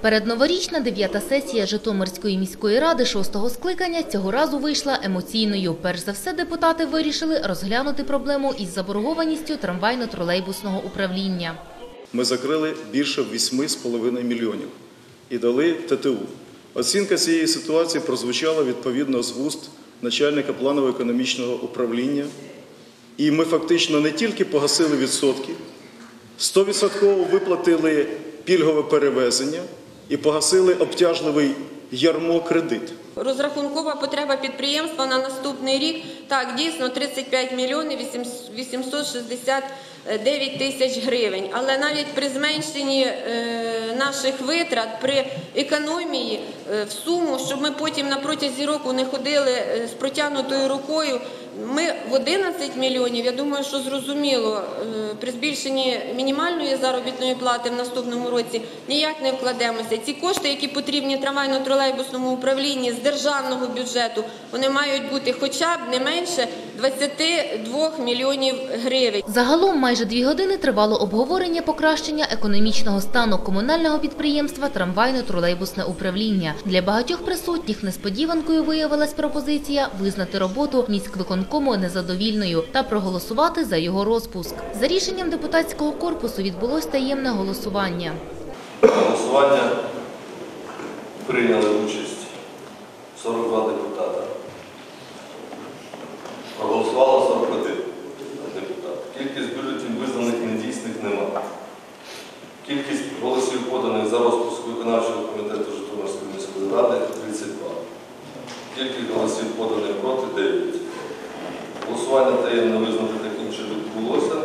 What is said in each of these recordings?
Передноворічна дев'ята сесія Житомирської міської ради шостого скликання цього разу вийшла емоційною. Перш за все, депутати вирішили розглянути проблему із заборгованістю трамвайно-тролейбусного управління. Ми закрили більше 8,5 мільйонів і дали ТТУ. Оцінка цієї ситуації прозвучала відповідно з вуст начальника планово-економічного управління. І ми фактично не тільки погасили відсотки, 100% виплатили пільгове перевезення і погасили обтяжливий ярмо кредит. Розрахункова потреба підприємства на наступний рік так дійсно 35 мільйонів 869 тисяч гривень. Але навіть при зменшенні е, наших витрат, при економії е, в суму, щоб ми потім на протязі року не ходили е, з протягнутою рукою. Ми в 11 мільйонів. Я думаю, що зрозуміло, при збільшенні мінімальної заробітної плати в наступному році ніяк не вкладемося. Ці кошти, які потрібні трамвайно-тролейбусному управлінні з державного бюджету, вони мають бути хоча б не менше 22 мільйонів гривень. Загалом майже дві години тривало обговорення покращення економічного стану комунального підприємства трамвайно-тролейбусне управління. Для багатьох присутніх несподіванкою виявилась пропозиція визнати роботу міськвиконкому незадовільною та проголосувати за його розпуск. За рішенням депутатського корпусу відбулось таємне голосування. Голосування прийняли Кількість бюлетень визнаних недійсних нема. Кількість голосів поданих за розпуск виконавчого комітету Житомирської міської ради 32. Кількість голосів поданих проти 9. Голосування таємно визнати таким, що відбулося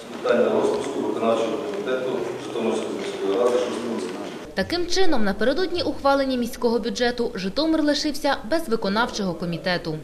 з питання розпуску виконавчого комітету Житомирської міської ради 6 Таким чином, напередодні ухвалення міського бюджету Житомир лишився без виконавчого комітету.